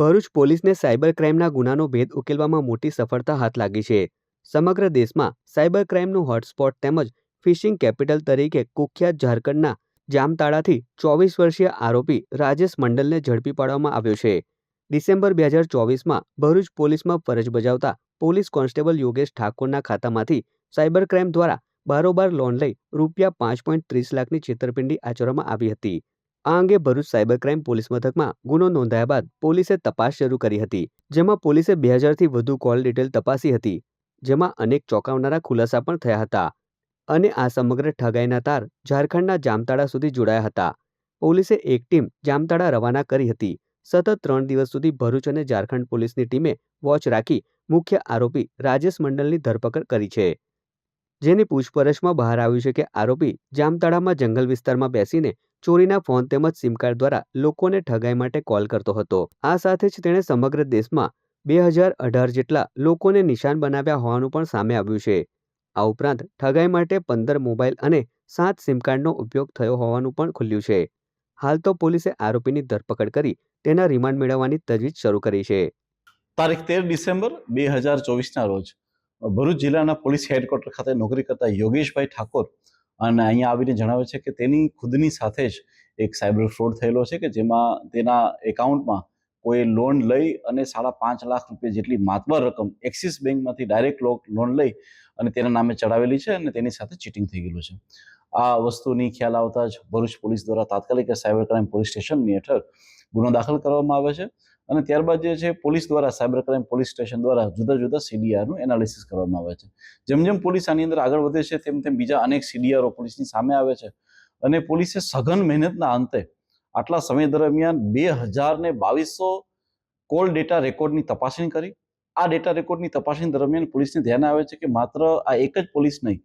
ભરૂચ પોલીસને સાયબર ક્રાઇમના ગુનાનો ભેદ ઉકેલવામાં મોટી સફળતા હાથ લાગી છે. સમગ્ર દેશમાં સાયબર ક્રાઇમનું હોટસ્પોટ તેમજ ફિશિંગ કેપિટલ તરીકે કુખ્યાત ઝારખંડના જામતાળાથી ચોવીસ વર્ષીય આરોપી રાજેશ મંડલને ઝડપી પાડવામાં આવ્યો છે. ડિસેમ્બર બે હજાર ચોવીસમાં ભરૂચ પોલીસમાં ફરજ બજાવતા પોલીસ કોન્સ્ટેબલ યોગેશ ઠાકોરના ખાતામાંથી સાયબર ક્રાઇમ દ્વારા બારોબાર લોન લઈ રૂપિયા પાંચ પોઈન્ટ ત્રીસ લાખની છેતરપિંડી આચરવામાં આવી હતી. આ અંગે ભરૂચ સાયબર ક્રાઇમ પોલીસ મથકમાં ગુનો નોંધાયા બાદ પોલીસે તપાસ શરૂ કરી હતી, જેમાં પોલીસે બે હજારથી વધુ કોલ ડિટેલ તપાસી હતી, જેમાં અનેક ચોંકાવનારા ખુલાસા પણ થયા હતા અને આ સમગ્ર ઠગાઈના તાર ઝારખંડના જામતાળા સુધી જોડાયા હતા. પોલીસે એક ટીમ જામતાળા રવાના કરી હતી. સતત ત્રણ દિવસ સુધી ભરૂચ અને ઝારખંડ પોલીસની ટીમે વોચ રાખી મુખ્ય આરોપી રાજેશ મંડલની ધરપકડ કરી છે. જેની પૂછપરછમાં બહાર આવ્યું છે કે આરોપી જામતાળામાં જંગલ વિસ્તારમાં બેસીને ચોરીના ફોન તેમજ સિમ કાર્ડ દ્વારા લોકોને ઠગાઈ માટે કોલ કરતો હતો. આ સાથે જ તેણે સમગ્ર દેશમાં બે હજાર અઢાર જેટલા લોકોને નિશાન બનાવ્યા હોવાનું પણ સામે આવ્યું છે. આ ઉપરાંત ઠગાઈ માટે પંદર મોબાઈલ અને સાત સિમ કાર્ડનો ઉપયોગ થયો હોવાનું પણ ખુલ્યું છે. હાલ તો પોલીસે આરોપીની ધરપકડ કરી તેના રિમાન્ડ મેળવવાની તજવીજ શરૂ કરી છે. તારીખ તેર ડિસેમ્બર બે હજાર ચોવીસના રોજ ભરૂચ જિલ્લાના પોલીસ હેડક્વાર્ટર ખાતે નોકરી કરતા યોગેશભાઈ ઠાકોર અને અહીંયા આવીને જણાવે છે કે તેની ખુદની સાથે જ એક સાયબર ફ્રોડ થયેલો છે કે જેમાં તેના એકાઉન્ટમાં કોઈ લોન લઈ અને સાડા પાંચ લાખ રૂપિયા જેટલી માતબર રકમ એક્સિસ બેંકમાંથી ડાયરેક્ટ લોન લઈ અને તેના નામે ચડાવેલી છે અને તેની સાથે ચીટિંગ થઈ ગયેલું છે. આ વસ્તુની ખ્યાલ આવતા જ ભરૂચ પોલીસ દ્વારા તાત્કાલિક સાયબર ક્રાઇમ પોલીસ સ્ટેશનની હેઠળ ગુનો દાખલ કરવામાં આવે છે. અને ત્યારબાદ જે છે, પોલીસ દ્વારા, સાયબર ક્રાઇમ પોલીસ સ્ટેશન દ્વારા જુદા જુદા સીડીઆરનું એનાલિસિસ કરવામાં આવે છે. જેમ જેમ પોલીસ આની અંદર આગળ વધે છે, તેમ તેમ બીજા અનેક સીડીઆરઓ પોલીસની સામે આવે છે. અને પોલીસે સઘન મહેનતના અંતે આટલા સમય દરમિયાન બે હજાર ને બાવીસો કોલ ડેટા રેકોર્ડની તપાસણી કરી. આ ડેટા રેકોર્ડની તપાસણી દરમિયાન પોલીસને ધ્યાન આવે છે કે માત્ર આ એક જ પોલીસ નહીં,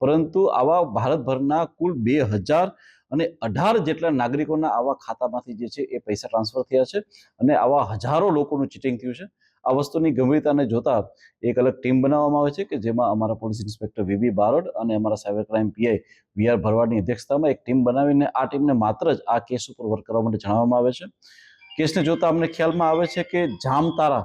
પરંતુ આવા ભારતભરના કુલ બે હજાર અને અઢાર જેટલા નાગરિકોના આવા ખાતામાંથી જે છે એ પૈસા ટ્રાન્સફર થયા છે અને આવા હજારો લોકોનું ચીટિંગ થયું છે. આ વસ્તુની ગંભીરતાને જોતા એક અલગ ટીમ બનાવવામાં આવે છે કે જેમાં અમારા પોલીસ ઇન્સ્પેક્ટર વીબી બારોડ અને અમારા cyber crime PI V R ભરવાડની અધ્યક્ષતામાં એક ટીમ બનાવીને આ ટીમને માત્ર જ આ કેસ ઉપર વર્ક કરવા માટે જણાવવામાં આવે છે. કેસને જોતા અમને ખ્યાલમાં આવે છે કે જામતારા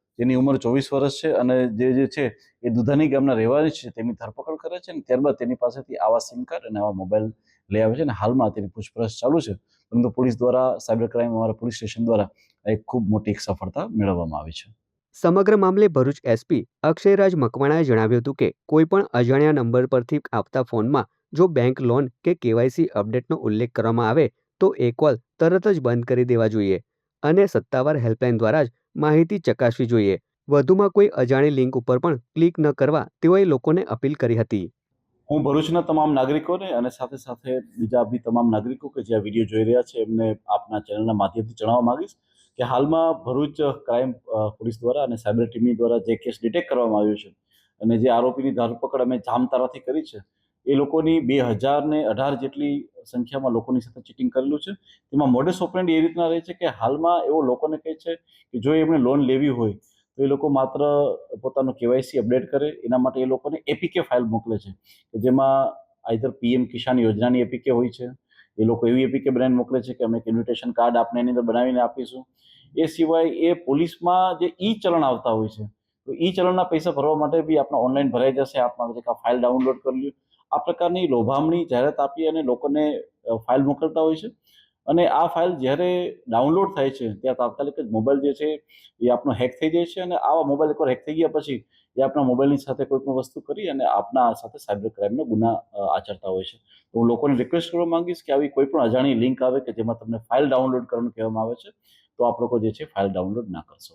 જેની ઉંમર ચોવીસ વર્ષ છે અને જે જે છે એ દુધાની ગામના રહેવાની છે તેની ધરપકડ કરે છે અને ત્યારબાદ તેની પાસેથી આવા સિમ કાર્ડ અને આવા મોબાઈલ લઈ આવે છે અને હાલમાં તેની પૂછપરછ ચાલુ છે. પરંતુ પોલીસ દ્વારા, સાયબર ક્રાઇમ અમારા પોલીસ સ્ટેશન દ્વારા એક ખૂબ મોટી સફળતા મેળવવામાં આવી છે. સમગ્ર મામલે ભરૂચ એસપી અક્ષયરાજ મકવાણાએ જણાવ્યું હતું કે કોઈપણ અજાણ્યા નંબર પરથી આપતા ફોનમાં જો બેંક લોન કે કેવાયસી અપડેટનો ઉલ્લેખ કરવામાં આવે, તો એ કોલ તરત જ બંધ કરી દેવા જોઈએ અને સત્તાવાર હેલ્પલાઇન દ્વારા જ માહિતી ચકાસવી જોઈએ. વધુમાં કોઈ અજાણી લિંક ઉપર પણ ક્લિક ન કરવા તેઓએ લોકોને અપીલ કરી હતી. હું ભરૂચના તમામ નાગરિકોને અને સાથે સાથે બીજા બી તમામ નાગરિકો કે જે આ વીડિયો જોઈ રહ્યા છે, એમને આપના ચેનલના માધ્યમથી જણાવવા માંગીશ કે હાલમાં ભરૂચ ક્રાઇમ પોલીસ દ્વારા અને સાયબર ટીમની દ્વારા જે કેસ ડિટેક્ટ કરવામાં આવ્યો છે અને જે આરોપીની ધરપકડ અમે જામતારાથી કરી છે એ લોકોની બે હજાર ને અઢાર જેટલી સંખ્યામાં લોકોની સાથે ચીટિંગ કરેલું છે. તેમાં મોડેસ ઓપરેન્ડ એ રીતના રહે છે કે હાલમાં એવો લોકોને કહે છે કે જો એમણે લોન લેવી હોય, તો એ લોકો માત્ર પોતાનું કેવાયસી અપડેટ કરે, એના માટે એ લોકોને એપીકે ફાઇલ મોકલે છે. કે જેમાં આઈધર પીએમ કિસાન યોજનાની એપીકે હોય છે, એ લોકો એવી એપીકે બનાવીને મોકલે છે કે અમે એક ઇન્વિટેશન કાર્ડ આપને એની અંદર બનાવીને આપીશું. એ સિવાય એ પોલીસમાં જે ઈ ચલણ આવતા હોય છે, તો ઈ ચલણના પૈસા ભરવા માટે બી આપણે ઓનલાઈન ભરાઈ જશે આપમાં આ ફાઇલ ડાઉનલોડ કરી લ્યો. આ પ્રકારની લોભામણી જાહેરાત આપી અને લોકોને ફાઇલ મોકલતા હોય છે. અને આ ફાઇલ જ્યારે ડાઉનલોડ થાય છે, ત્યાં તાત્કાલિક જ મોબાઈલ જે છે, એ આપનો હેક થઈ જાય છે અને આવા મોબાઈલ એકવાર હેક થઈ ગયા પછી, એ આપણા મોબાઈલની સાથે કોઈ પણ વસ્તુ કરી અને આપના સાથે સાયબર ક્રાઇમનો ગુના આચરતા હોય છે. તો હું લોકોને રિક્વેસ્ટ કરવા માંગીશ કે આવી કોઈ પણ અજાણી લિંક આવે કે જેમાં તમને ફાઇલ ડાઉનલોડ કરવાનું કહેવામાં આવે છે, તો આપ લોકો જે છે, ફાઇલ ડાઉનલોડ ના કરશો.